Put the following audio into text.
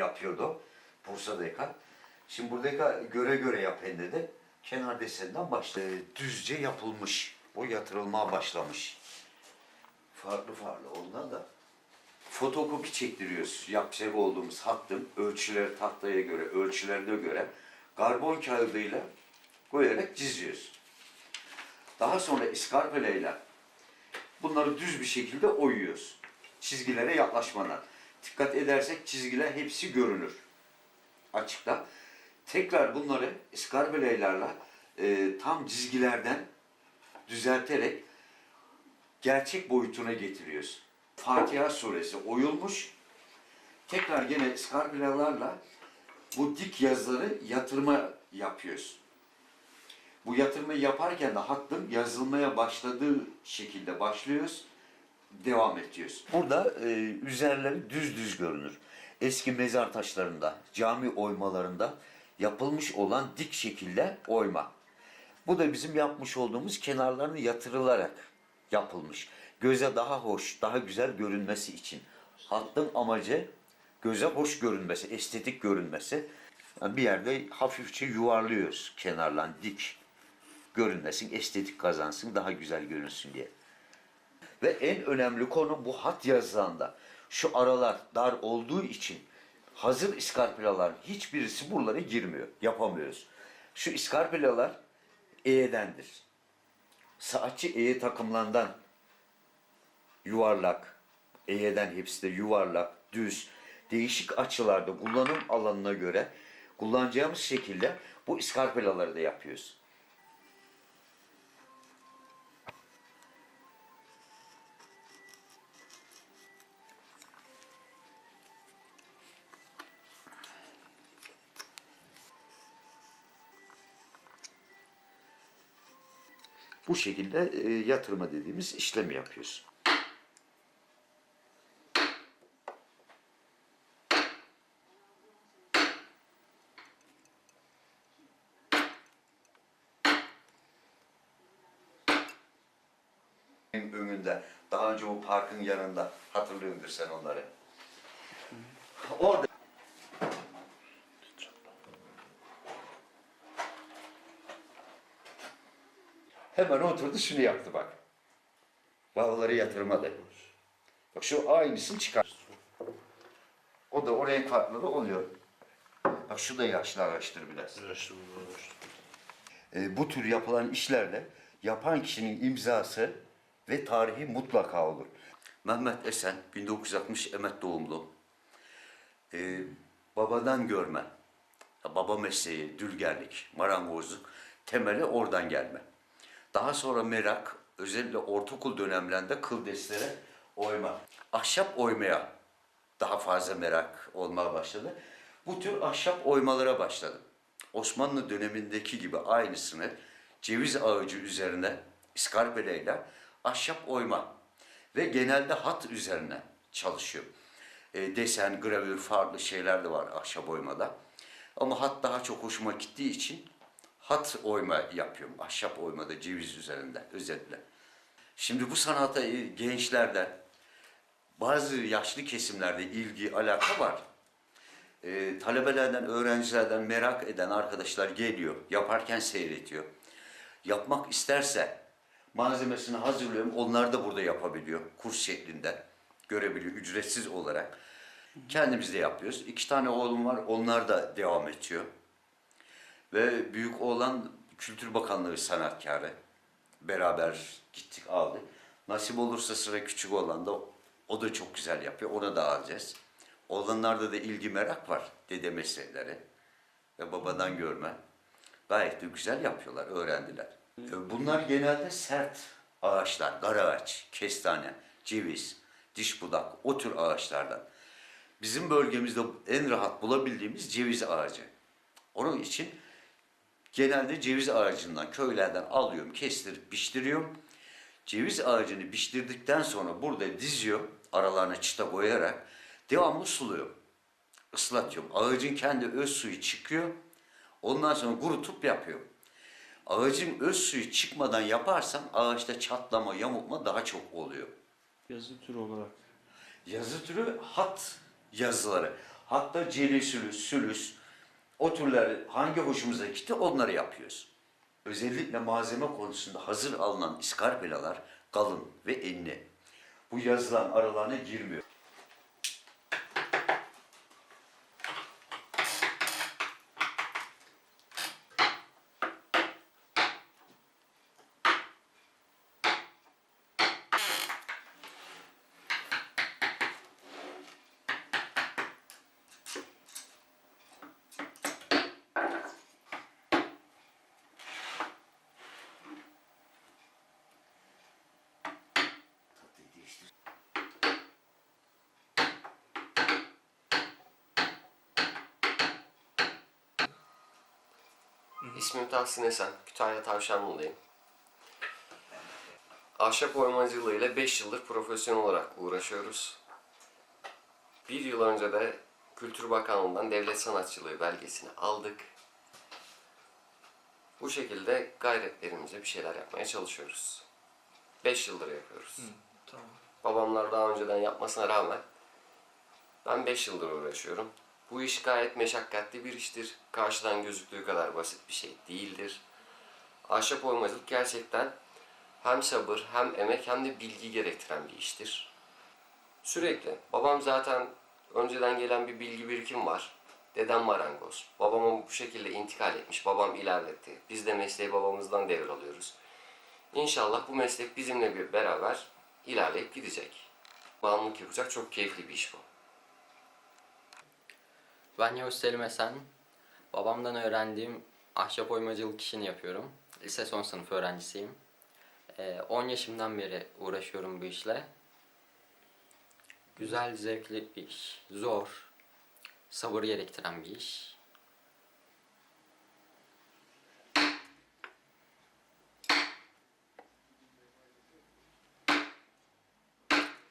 yapıyordu. Bursa'dayken. Şimdi buradaki göre göre yapayım dedi. Kenar deseninden başladı. Ee, Düzce yapılmış. Bu yatırılmaya başlamış. Farklı farklı ondan da. Fotokopi çektiriyoruz. Yapacak olduğumuz hattın ölçüleri tahtaya göre, ölçülerine göre karbon kağıdıyla koyarak çiziyoruz. Daha sonra iskarpeleyle bunları düz bir şekilde oyuyoruz. Çizgilere yaklaşmadan. Dikkat edersek çizgiler hepsi görünür. Açıkta. Tekrar bunları iskarpeleylerle e, tam çizgilerden düzelterek gerçek boyutuna getiriyoruz. Fatiha suresi oyulmuş. Tekrar gene iskarpelalarla bu dik yazıları yatırma yapıyoruz. Bu yatırmayı yaparken de hattın yazılmaya başladığı şekilde başlıyoruz. Devam ediyoruz. Burada e, üzerleri düz düz görünür. Eski mezar taşlarında, cami oymalarında yapılmış olan dik şekilde oyma. Bu da bizim yapmış olduğumuz kenarlarını yatırılarak yapılmış. Göze daha hoş, daha güzel görünmesi için. Hattın amacı göze hoş görünmesi, estetik görünmesi. Yani bir yerde hafifçe yuvarlıyoruz kenarlan dik görünmesin, estetik kazansın, daha güzel görünsün diye. Ve en önemli konu bu hat yazılarında. Şu aralar dar olduğu için hazır iskarpelaların hiçbirisi buralara girmiyor. Yapamıyoruz. Şu iskarpelalar E'dendir. Saatçi E takımlarından yuvarlak, E'den hepsi de yuvarlak, düz, değişik açılarda kullanım alanına göre kullanacağımız şekilde bu iskarpelaları da yapıyoruz. Bu şekilde e, yatırma dediğimiz işlemi yapıyoruz. önünde. Daha önce o parkın yanında hatırlıyordur sen onları. Hemen oturdu şunu yaptı bak. Bağları yatırmadı. Bak şu aynısını çıkar. O da o renk farklılığı oluyor. Bak şu da yaşlı ağaçtır biraz. E, bu tür yapılan işlerde yapan kişinin imzası ve tarihi mutlaka olur. Mehmet Esen, 1960 Emet doğumlu. E, babadan görme. Baba mesleği, dülgerlik, marangozluk temeli oradan gelme. Daha sonra merak, özellikle ortaokul dönemlerinde kıl deslere oyma. Ahşap oymaya daha fazla merak olmaya başladı. Bu tür ahşap oymalara başladım. Osmanlı dönemindeki gibi aynısını ceviz ağacı üzerine iskarpeleyle ahşap oyma ve genelde hat üzerine çalışıyor. E, desen, gravür, farklı şeyler de var ahşap oymada. Ama hat daha çok hoşuma gittiği için hat oyma yapıyorum. Ahşap oymada ceviz üzerinde özellikle. Şimdi bu sanata e, gençlerden bazı yaşlı kesimlerde ilgi, alaka var. E, talebelerden, öğrencilerden merak eden arkadaşlar geliyor. Yaparken seyrediyor. Yapmak isterse malzemesini hazırlıyorum. Onlar da burada yapabiliyor. Kurs şeklinde görebiliyor ücretsiz olarak. Kendimiz de yapıyoruz. İki tane oğlum var. Onlar da devam ediyor. Ve büyük oğlan Kültür Bakanlığı sanatkarı. Beraber gittik aldık. Nasip olursa sıra küçük olan da o da çok güzel yapıyor. Ona da alacağız. Oğlanlarda da ilgi merak var dede meslekleri ve babadan görme. Gayet de güzel yapıyorlar, öğrendiler. E, Bunlar genelde sert ağaçlar, dar kestane, ceviz, diş budak, o tür ağaçlardan. Bizim bölgemizde en rahat bulabildiğimiz ceviz ağacı. Onun için genelde ceviz ağacından, köylerden alıyorum, kestirip biçtiriyorum. Ceviz ağacını biçtirdikten sonra burada diziyorum, aralarına çıta koyarak devamlı suluyorum. Islatıyorum. Ağacın kendi öz suyu çıkıyor. Ondan sonra kurutup yapıyorum. Ağacın öz suyu çıkmadan yaparsam ağaçta çatlama, yamulma daha çok oluyor. Yazı türü olarak. Yazı türü hat yazıları. Hatta celisülüs, sülüs, o türleri hangi hoşumuza gitti onları yapıyoruz. Özellikle malzeme konusunda hazır alınan iskarpelalar kalın ve enli. Bu yazılan aralarına girmiyor. İsmim Tahsin Esen, Kütahya Tavşanlı'dayım. Ahşap oymacılığı ile 5 yıldır profesyonel olarak uğraşıyoruz. Bir yıl önce de Kültür Bakanlığı'ndan devlet sanatçılığı belgesini aldık. Bu şekilde gayretlerimizle bir şeyler yapmaya çalışıyoruz. 5 yıldır yapıyoruz. Tamam. Babamlar daha önceden yapmasına rağmen ben 5 yıldır uğraşıyorum. Bu iş gayet meşakkatli bir iştir. Karşıdan gözüktüğü kadar basit bir şey değildir. Ahşap oymacılık gerçekten hem sabır, hem emek, hem de bilgi gerektiren bir iştir. Sürekli. Babam zaten önceden gelen bir bilgi birikim var. Dedem marangoz. Babama bu şekilde intikal etmiş. Babam ilerletti. Biz de mesleği babamızdan devralıyoruz. İnşallah bu meslek bizimle bir beraber ilerleyip gidecek. Bağımlılık yapacak çok keyifli bir iş bu. Ben Yavuz Selim Esen. Babamdan öğrendiğim ahşap oymacılık işini yapıyorum. Lise son sınıf öğrencisiyim. Ee, 10 yaşımdan beri uğraşıyorum bu işle. Güzel, zevkli bir iş. Zor. Sabır gerektiren bir iş.